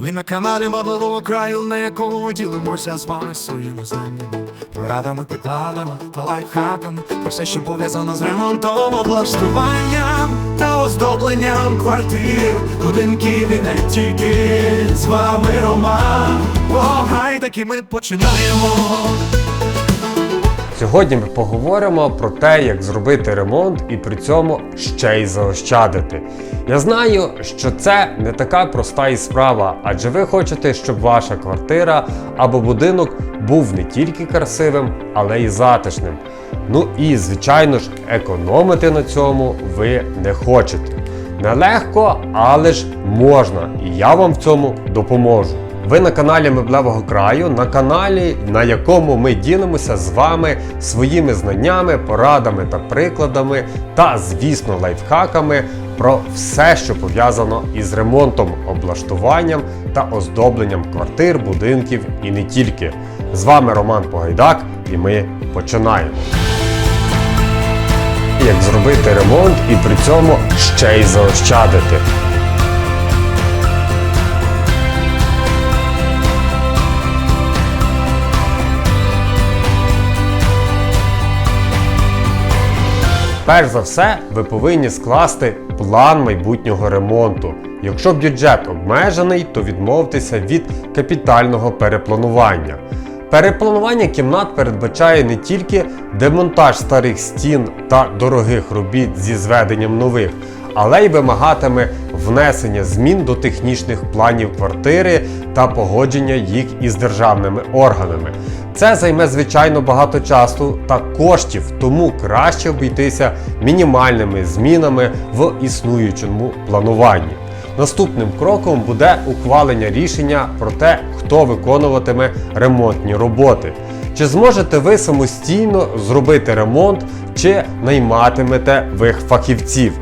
Ви на каналі Мабливого краю, на якому ділимося з вами своїми знаннями, порадами, прикладами та лайфхаками про все, що пов'язано з ремонтом, облаштуванням та оздобленням квартир, будинків і не тільки з вами Роман. О, гайдаки ми починаємо. Сьогодні ми поговоримо про те, як зробити ремонт і при цьому ще й заощадити. Я знаю, що це не така проста і справа, адже ви хочете, щоб ваша квартира або будинок був не тільки красивим, але й затишним. Ну і, звичайно ж, економити на цьому ви не хочете. Нелегко, але ж можна, і я вам в цьому допоможу. Ви на каналі Меблевого краю, на каналі, на якому ми ділимося з вами своїми знаннями, порадами та прикладами, та, звісно, лайфхаками про все, що пов'язано із ремонтом, облаштуванням та оздобленням квартир, будинків і не тільки. З вами Роман Погайдак, і ми починаємо. Як зробити ремонт і при цьому ще й заощадити. Перш за все, ви повинні скласти план майбутнього ремонту. Якщо бюджет обмежений, то відмовтеся від капітального перепланування. Перепланування кімнат передбачає не тільки демонтаж старих стін та дорогих робіт зі зведенням нових, але й вимагатиме внесення змін до технічних планів квартири та погодження їх із державними органами. Це займе звичайно багато часу та коштів, тому краще обійтися мінімальними змінами в існуючому плануванні. Наступним кроком буде ухвалення рішення про те, хто виконуватиме ремонтні роботи. Чи зможете ви самостійно зробити ремонт, чи найматимете ви фахівців?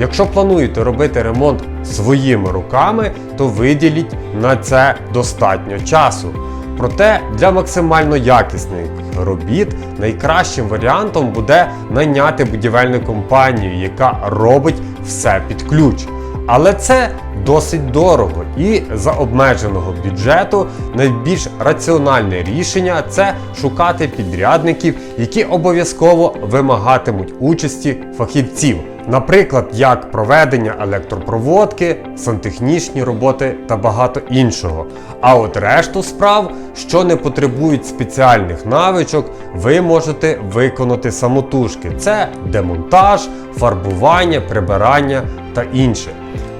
Якщо плануєте робити ремонт своїми руками, то виділіть на це достатньо часу. Проте для максимально якісних робіт найкращим варіантом буде найняти будівельну компанію, яка робить все під ключ. Але це досить дорого і за обмеженого бюджету найбільш раціональне рішення це шукати підрядників, які обов'язково вимагатимуть участі фахівців. Наприклад, як проведення електропроводки, сантехнічні роботи та багато іншого. А от решту справ, що не потребують спеціальних навичок, ви можете виконати самотужки. Це демонтаж, фарбування, прибирання та інше.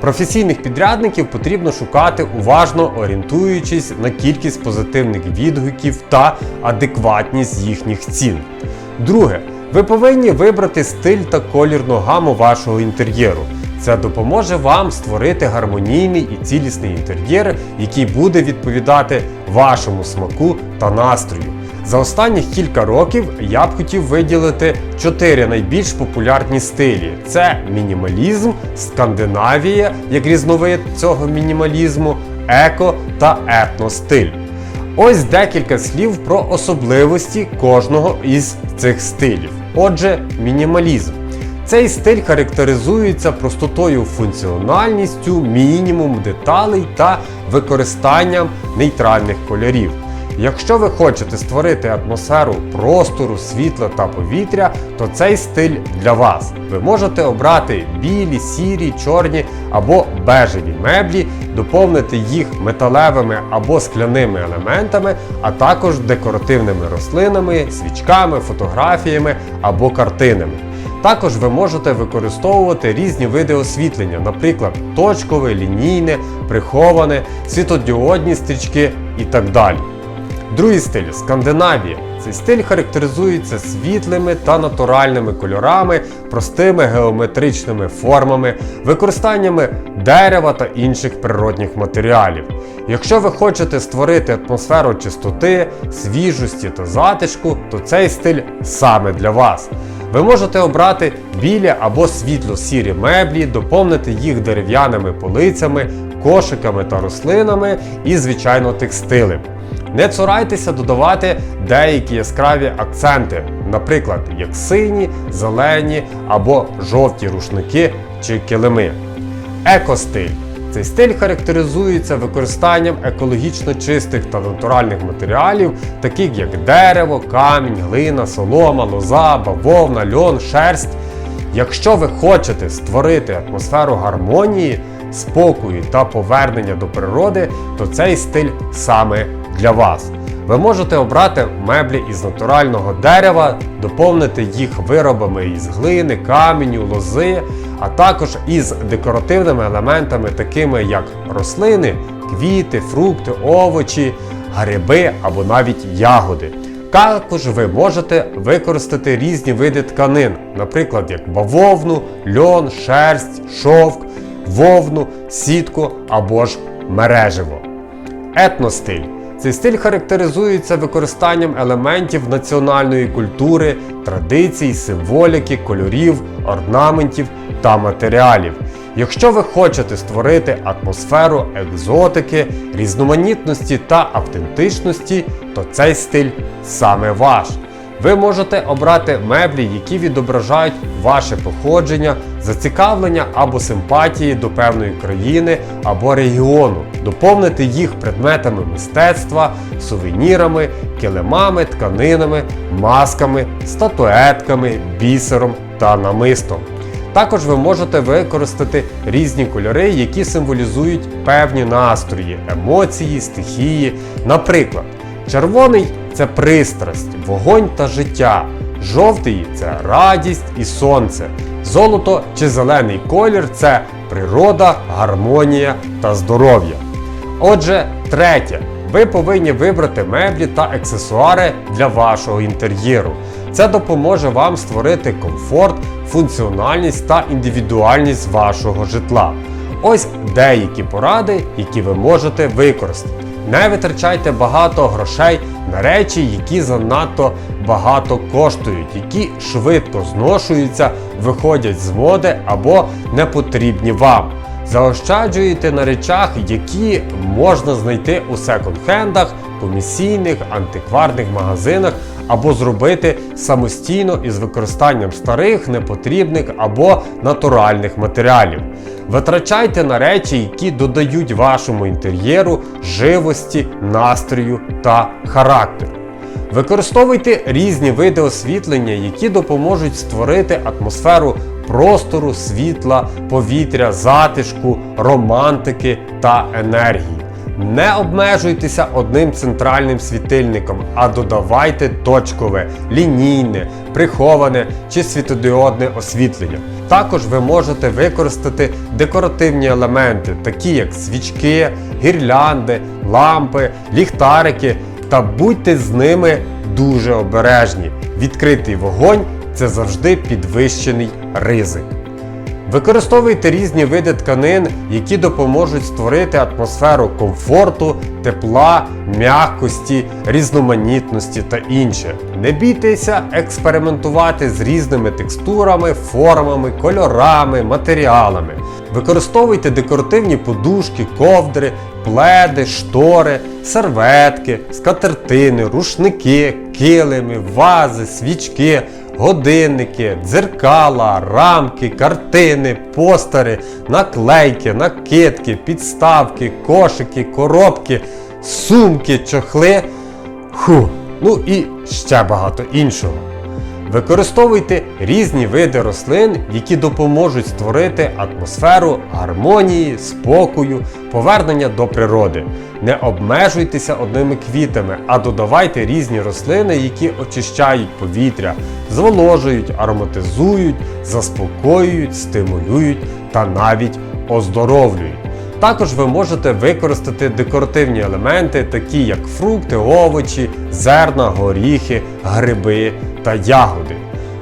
Професійних підрядників потрібно шукати уважно орієнтуючись на кількість позитивних відгуків та адекватність їхніх цін. Друге, ви повинні вибрати стиль та колірну гаму вашого інтер'єру. Це допоможе вам створити гармонійний і цілісний інтер'єр, який буде відповідати вашому смаку та настрою. За останніх кілька років я б хотів виділити чотири найбільш популярні стилі: це мінімалізм, Скандинавія як різновид цього мінімалізму, еко та етностиль. Ось декілька слів про особливості кожного із цих стилів. Отже, мінімалізм. Цей стиль характеризується простотою функціональністю, мінімум деталей та використанням нейтральних кольорів. Якщо ви хочете створити атмосферу простору, світла та повітря, то цей стиль для вас. Ви можете обрати білі, сірі, чорні або бежеві меблі, доповнити їх металевими або скляними елементами, а також декоративними рослинами, свічками, фотографіями або картинами. Також ви можете використовувати різні види освітлення, наприклад, точкове, лінійне, приховане, світодіодні стрічки і так далі. Другий стиль Скандинавія. Цей стиль характеризується світлими та натуральними кольорами, простими геометричними формами, використаннями дерева та інших природних матеріалів. Якщо ви хочете створити атмосферу чистоти, свіжості та затишку, то цей стиль саме для вас. Ви можете обрати білі або світло-сірі меблі, доповнити їх дерев'яними полицями, кошиками та рослинами і, звичайно, текстилем. Не цурайтеся додавати деякі яскраві акценти, наприклад, як сині, зелені або жовті рушники чи килими. Екостиль Цей стиль характеризується використанням екологічно чистих та натуральних матеріалів, таких як дерево, камінь, глина, солома, лоза, бавовна, льон, шерсть. Якщо ви хочете створити атмосферу гармонії, спокою та повернення до природи, то цей стиль саме для вас. Ви можете обрати меблі із натурального дерева, доповнити їх виробами із глини, каменю, лози, а також із декоративними елементами, такими як рослини, квіти, фрукти, овочі, гриби або навіть ягоди. Також ви можете використати різні види тканин, наприклад, як бавовну, льон, шерсть, шовк, вовну, сітку або ж мереживо. Етностиль. Цей стиль характеризується використанням елементів національної культури, традицій, символіки, кольорів, орнаментів та матеріалів. Якщо ви хочете створити атмосферу екзотики, різноманітності та автентичності, то цей стиль саме ваш. Ви можете обрати меблі, які відображають ваше походження, зацікавлення або симпатії до певної країни або регіону, доповнити їх предметами мистецтва, сувенірами, килимами, тканинами, масками, статуетками, бісером та намистом. Також ви можете використати різні кольори, які символізують певні настрої, емоції, стихії. Наприклад, червоний це пристрасть, вогонь та життя. Жовтий це радість і сонце. Золото чи зелений колір це природа, гармонія та здоров'я. Отже, третє. Ви повинні вибрати меблі та аксесуари для вашого інтер'єру. Це допоможе вам створити комфорт, функціональність та індивідуальність вашого житла. Ось деякі поради, які ви можете використати. Не витрачайте багато грошей на речі, які занадто багато коштують, які швидко зношуються, виходять з моди або не потрібні вам. Заощаджуєте на речах, які можна знайти у секонд-хендах, комісійних, антикварних магазинах або зробити самостійно із використанням старих, непотрібних або натуральних матеріалів. Витрачайте на речі, які додають вашому інтер'єру живості, настрою та характеру. Використовуйте різні види освітлення, які допоможуть створити атмосферу простору, світла, повітря, затишку, романтики та енергії. Не обмежуйтеся одним центральним світильником, а додавайте точкове, лінійне, приховане чи світодіодне освітлення. Також ви можете використати декоративні елементи, такі як свічки, гірлянди, лампи, ліхтарики, та будьте з ними дуже обережні. Відкритий вогонь це завжди підвищений ризик. Використовуйте різні види тканин, які допоможуть створити атмосферу комфорту, тепла, м'якості, різноманітності та інше. Не бійтеся експериментувати з різними текстурами, формами, кольорами, матеріалами. Використовуйте декоративні подушки, ковдри, пледи, штори, серветки, скатертини, рушники, килими, вази, свічки годинники, дзеркала, рамки, картини, постери, наклейки, накидки, підставки, кошики, коробки, сумки, чохли. Ху, ну і ще багато іншого. Використовуйте різні види рослин, які допоможуть створити атмосферу гармонії, спокою, повернення до природи. Не обмежуйтеся одними квітами, а додавайте різні рослини, які очищають повітря, зволожують, ароматизують, заспокоюють, стимулюють та навіть оздоровлюють. Також ви можете використати декоративні елементи, такі як фрукти, овочі, зерна, горіхи, гриби та ягоди.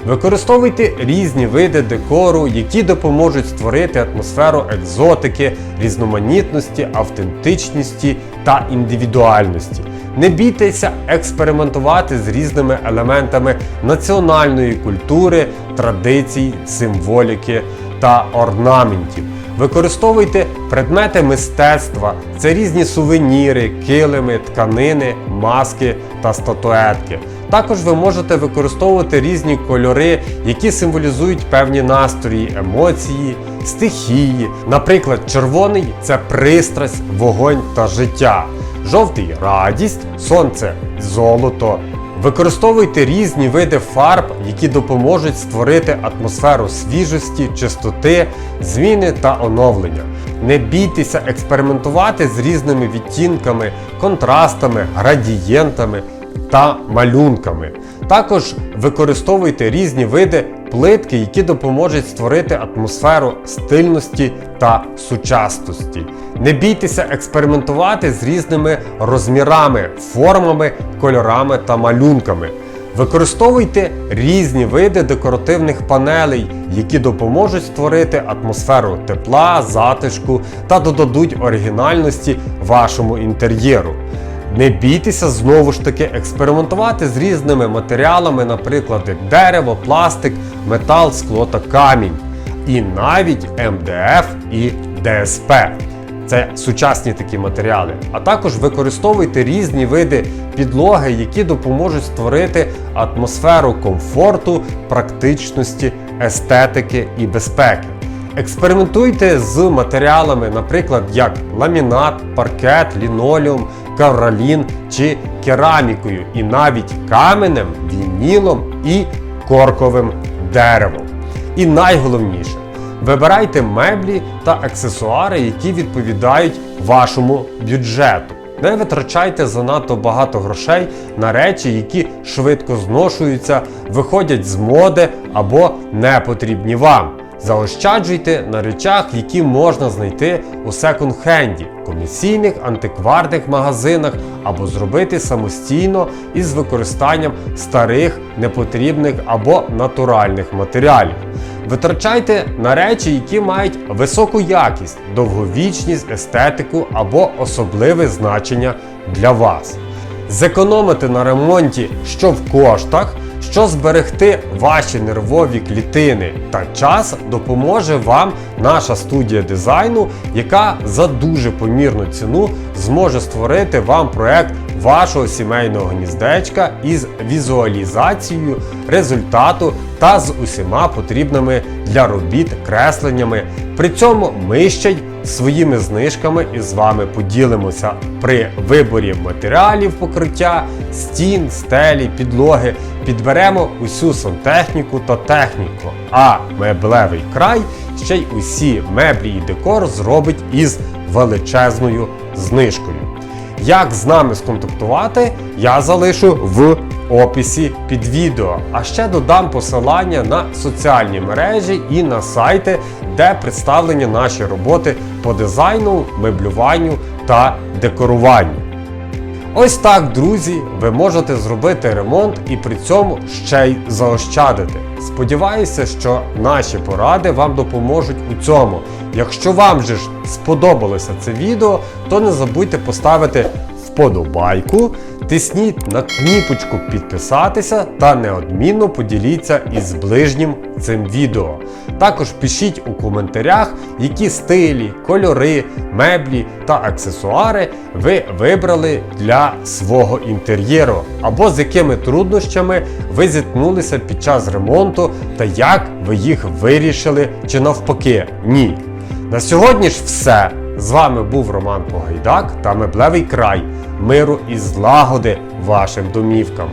Використовуйте різні види декору, які допоможуть створити атмосферу екзотики, різноманітності, автентичності та індивідуальності. Не бійтеся експериментувати з різними елементами національної культури, традицій, символіки та орнаментів. Використовуйте предмети мистецтва, це різні сувеніри, килими, тканини, маски та статуетки. Також ви можете використовувати різні кольори, які символізують певні настрої, емоції, стихії. Наприклад, червоний це пристрасть, вогонь та життя. Жовтий радість, сонце золото. Використовуйте різні види фарб, які допоможуть створити атмосферу свіжості, чистоти, зміни та оновлення. Не бійтеся експериментувати з різними відтінками, контрастами, градієнтами та малюнками. Також використовуйте різні види плитки, які допоможуть створити атмосферу стильності та сучасності. Не бійтеся експериментувати з різними розмірами, формами, кольорами та малюнками. Використовуйте різні види декоративних панелей, які допоможуть створити атмосферу тепла, затишку та додадуть оригінальності вашому інтер'єру. Не бійтеся знову ж таки експериментувати з різними матеріалами, наприклад, як дерево, пластик, метал, скло та камінь. І навіть МДФ і ДСП. Це сучасні такі матеріали. А також використовуйте різні види підлоги, які допоможуть створити атмосферу комфорту, практичності, естетики і безпеки. Експериментуйте з матеріалами, наприклад, як ламінат, паркет, лінолеум, кавралін чи керамікою, і навіть каменем, вінілом і корковим деревом. І найголовніше, вибирайте меблі та аксесуари, які відповідають вашому бюджету. Не витрачайте занадто багато грошей на речі, які швидко зношуються, виходять з моди або не потрібні вам. Заощаджуйте на речах, які можна знайти у секонд-хенді, комісійних антикварних магазинах або зробити самостійно із використанням старих, непотрібних або натуральних матеріалів. Витрачайте на речі, які мають високу якість, довговічність, естетику або особливе значення для вас. Зекономити на ремонті що в коштах, що зберегти ваші нервові клітини та час допоможе вам наша студія дизайну, яка за дуже помірну ціну зможе створити вам проект вашого сімейного гніздечка із візуалізацією результату та з усіма потрібними для робіт кресленнями. При цьому ми ще й своїми знижками із вами поділимося при виборі матеріалів покриття, стін, стелі, підлоги. Підберемо усю сантехніку та техніку. А меблевий край ще й усі меблі і декор зробить із величезною знижкою. Як з нами сконтактувати, я залишу в описі під відео. А ще додам посилання на соціальні мережі і на сайти, де представлені наші роботи по дизайну, меблюванню та декоруванню. Ось так, друзі, ви можете зробити ремонт і при цьому ще й заощадити. Сподіваюся, що наші поради вам допоможуть у цьому. Якщо вам же ж сподобалося це відео, то не забудьте поставити вподобайку, тисніть на кніпочку підписатися та неодмінно поділіться із ближнім цим відео. Також пишіть у коментарях, які стилі, кольори, меблі та аксесуари ви вибрали для свого інтер'єру, або з якими труднощами ви зіткнулися під час ремонту та як ви їх вирішили, чи навпаки ні. На сьогодні ж все. З вами був Роман Погайдак та Меблевий край. Миру і злагоди вашим домівкам.